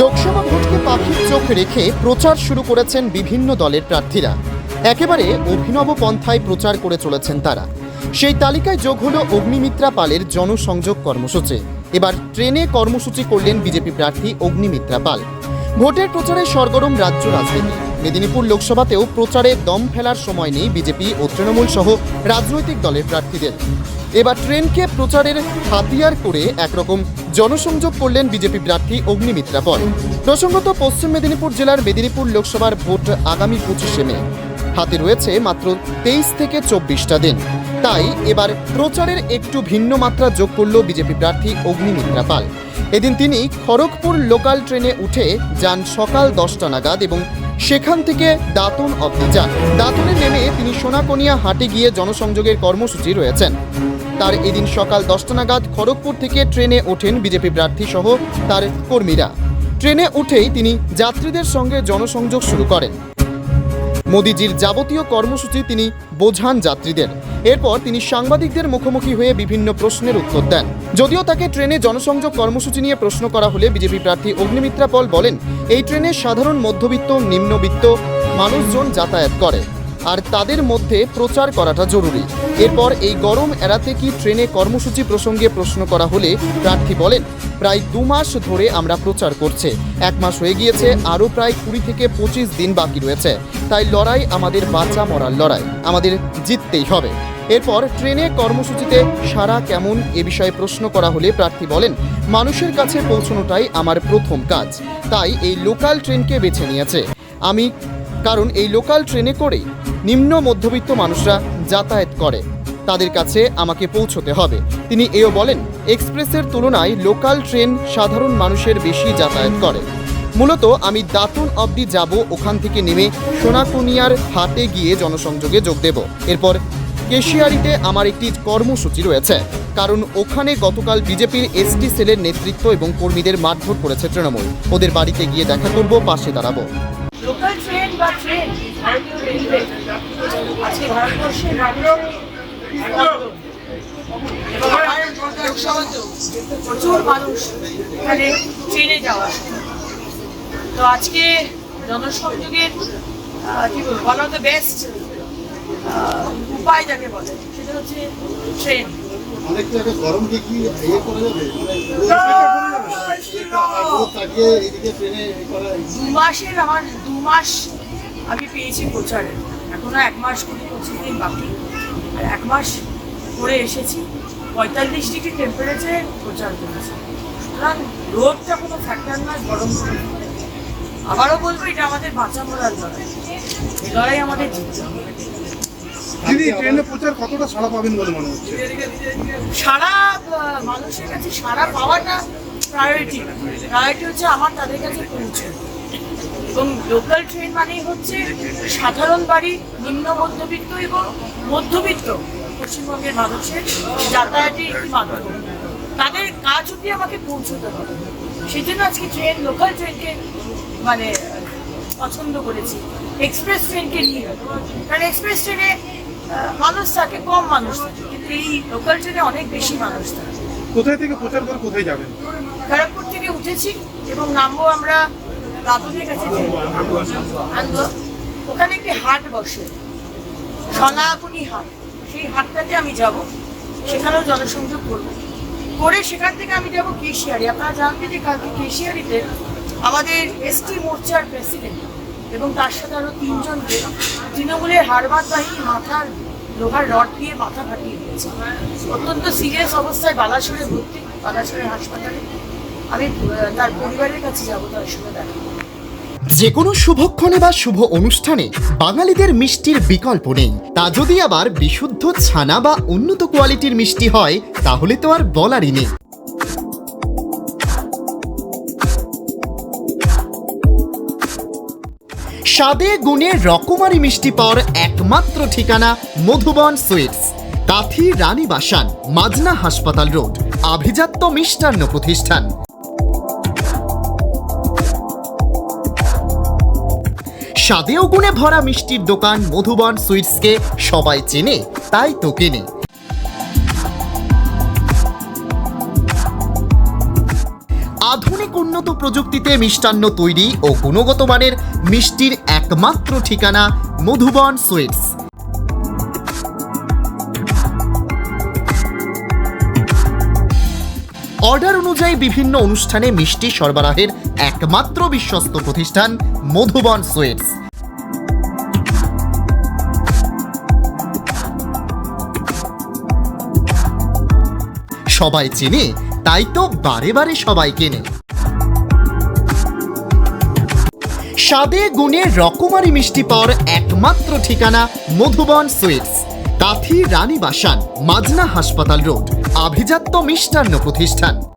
লোকসভা ভোটকে পাখির চোখ রেখে প্রচার শুরু করেছেন বিভিন্ন দলের প্রার্থীরা। একেবারে অভিনব পন্থায় প্রচার করে চলেছেন তারা। সেই তালিকায় যোগ হলো অগ্নিমিত্রা পালের জনসংযোগ কর্মসূচি। এবার ট্রেনে কর্মসূচি করলেন বিজেপি প্রার্থী অগ্নিমিত্রা পাল। ভোটের প্রচারে সরগরম রাজ্য রাজনীতি। মেদিনীপুর লোকসভাতেও প্রচারে দম ফেলার সময় নেই বিজেপি ও তৃণমূল সহ রাজনৈতিক দলের প্রার্থীদের। এবার ট্রেনকে প্রচারের হাতিয়ার করে একরকম জনসংযোগ করলেন বিজেপি প্রার্থী অগ্নিমিত্রা পল প্রসঙ্গত, পশ্চিম মেদিনীপুর জেলার মেদিনীপুর লোকসভার ভোট আগামী পঁচিশে মে। হাতে রয়েছে মাত্র তেইশ থেকে চব্বিশটা দিন। তাই এবার প্রচারের একটু ভিন্ন মাত্রা যোগ করল বিজেপি প্রার্থী অগ্নিমিত্রা পাল। এদিন তিনি খড়গপুর লোকাল ট্রেনে উঠে যান সকাল দশটা নাগাদ এবং সেখান থেকে দাঁতন অবধি যান। দাঁতনে নেমে তিনি সোনাকনিয়া হাটে গিয়ে জনসংযোগের কর্মসূচি রয়েছেন। তার এদিন সকাল দশটা নাগাদ খড়গপুর থেকে ট্রেনে ওঠেন বিজেপি প্রার্থী সহ তার কর্মীরা। ট্রেনে উঠেই তিনি যাত্রীদের সঙ্গে জনসংযোগ শুরু করেন। মোদিজির যাবতীয় কর্মসূচি তিনি বোঝান যাত্রীদের। এরপর তিনি সাংবাদিকদের মুখোমুখি হয়ে বিভিন্ন প্রশ্নের উত্তর দেন। যদিও তাকে ট্রেনে জনসংযোগ কর্মসূচি নিয়ে প্রশ্ন করা হলে বিজেপি প্রার্থী অগ্নিমিত্রা পল বলেন, এই ট্রেনে সাধারণ মধ্যবিত্ত, নিম্নবিত্ত মানুষজন যাতায়াত করে, আর তাদের মধ্যে প্রচার করাটা জরুরি। এরপর এই গরম এড়াতে কি ট্রেনে কর্মসূচি প্রসঙ্গে প্রশ্ন করা হলে প্রার্থী বলেন, প্রায় দু মাস ধরে আমরা প্রচার করছে। এক মাস হয়ে গিয়েছে, আরও প্রায় কুড়ি থেকে পঁচিশ দিন বাকি রয়েছে। তাই লড়াই আমাদের বাঁচা মরার লড়াই। আমাদের জিততেই হবে। এরপর ট্রেনে কর্মসূচিতে সারা কেমন এ বিষয়ে প্রশ্ন করা হলে প্রার্থী বলেন, মানুষের কাছে পৌঁছানোটাই আমার প্রথম কাজ। তাই এই লোকাল ট্রেনকে বেছে নিয়েছে। আমি, কারণ এই লোকাল ট্রেনে করেই নিম্ন মধ্যবিত্ত মানুষরা যাতায়াত করে। তাদের কাছে আমাকে পৌঁছতে হবে। তিনি এও বলেন, এক্সপ্রেসের তুলনায় লোকাল ট্রেন সাধারণ মানুষের বেশি যাতায়াত করে। মূলত আমি দাতুন অবধি যাব, ওখান থেকে নেমে সোনাকুনিয়ার হাটে গিয়ে জনসংযোগে যোগ দেব। এরপর কেশিয়ারিতে আমার একটি কর্মসূচি রয়েছে। কারণ ওখানে গতকাল বিজেপির এসটি সেলের নেতৃত্ব এবং কর্মীদের মারধর করেছে তৃণমূল। ওদের বাড়িতে গিয়ে দেখা করব, পাশে দাঁড়াবো। লোকাল ট্রেন বা ট্রেন রেলওয়ে আজকে ভারতবর্ষের প্রচুর মানুষ এখানে ট্রেনে যাওয়া তো আজকে জনসংযোগের ওয়ান অফ দ্য বেস্ট উপায় যাকে বলে সেটা হচ্ছে ট্রেন। ইয়ে দু মাসের আমার দু মাস আমি পেয়েছি প্রচারে। এখনও এক মাস করে পঁচিশ দিন বাকি। আর এক মাস করে এসেছি পঁয়তাল্লিশ ডিগ্রি টেম্পারেচারে প্রচার করেছি। সুতরাং রোদটা কোনো ফ্যাক্টর নয় গরম আবারও বলব এটা আমাদের বাঁচা মরার লড়াই। এই লড়াই আমাদের জিততে হবে। দিদি ট্রেনে প্রচার কতটা সাড়া পাবেন বলে মনে হচ্ছে? সারা মানুষের কাছে সারা পাওয়াটা প্রায়োরিটি প্রায়োরিটি হচ্ছে আমার তাদের কাছে পৌঁছে। এবং লোকাল ট্রেন মানেই হচ্ছে সাধারণ বাড়ি নিম্ন মধ্যবিত্ত এবং মধ্যবিত্ত পশ্চিমবঙ্গের মানুষের যাতায়াতের একটি মাধ্যম। তাদের কাজ অব্দি আমাকে পৌঁছতে হবে। সেই জন্য আজকে ট্রেন লোকাল ট্রেনকে মানে পছন্দ করেছি। এক্সপ্রেস ট্রেনকে নিয়ে। কারণ এক্সপ্রেস ট্রেনে মানুষ থাকে কম মানুষ থাকে। কিন্তু এই লোকাল ট্রেনে অনেক বেশি মানুষ থাকে। কোথায় থেকে প্রচার করে কোথায় যাবেন? খড়গপুর থেকে উঠেছি এবং নামবো আমরা ওখানে একটি হাট বসে। সনাতনী হাট। সেই হাটটাতে আমি যাব। সেখানেও জনসংযোগ করব। করে সেখান থেকে আমি যাব কেশিয়ারি। আপনারা জানবেন যে কালকে কেশিয়ারিতে আমাদের এসটি মোর্চার প্রেসিডেন্ট এবং তার সাথে আরও তিনজনকে তৃণমূলের হারবাদ বাহিনী মাথার লোহার রড দিয়ে মাথা ফাটিয়ে দিয়েছে। অত্যন্ত সিরিয়াস অবস্থায় বালাসরে ভর্তি বালাসরের হাসপাতালে। আমি তার পরিবারের কাছে যাব, তার সঙ্গে দেখা। যে কোনো শুভক্ষণে বা শুভ অনুষ্ঠানে বাঙালিদের মিষ্টির বিকল্প নেই। তা যদি আবার বিশুদ্ধ ছানা বা উন্নত কোয়ালিটির মিষ্টি হয়, তাহলে তো আর বলারই নেই। স্বাদে গুণে রকমারি মিষ্টি পাওয়ার একমাত্র ঠিকানা মধুবন সুইটস। কাথি রানী বাসান, মাজনা হাসপাতাল রোড, আভিজাত্য মিষ্টান্ন প্রতিষ্ঠান। স্বাদে ও গুণে ভরা মিষ্টির দোকান মধুবন সুইটসকে সবাই চেনে, তাই তো কেনে। আধুনিক উন্নত প্রযুক্তিতে মিষ্টান্ন তৈরি ও গুণগত মানের মিষ্টির একমাত্র ঠিকানা মধুবন সুইটস। অর্ডার অনুযায়ী বিভিন্ন অনুষ্ঠানে মিষ্টি সরবরাহের একমাত্র বিশ্বস্ত প্রতিষ্ঠান মধুবন সুইটস। সবাই চেনে, তাই তো বারে বারে সবাই কেনে। স্বাদে গুণে রকমারি মিষ্টি পাওয়ার একমাত্র ঠিকানা মধুবন সুইটস। রানী বাসান মাজনা হাসপাতাল রোড আভিজাত্য মিষ্টান্ন প্রতিষ্ঠান।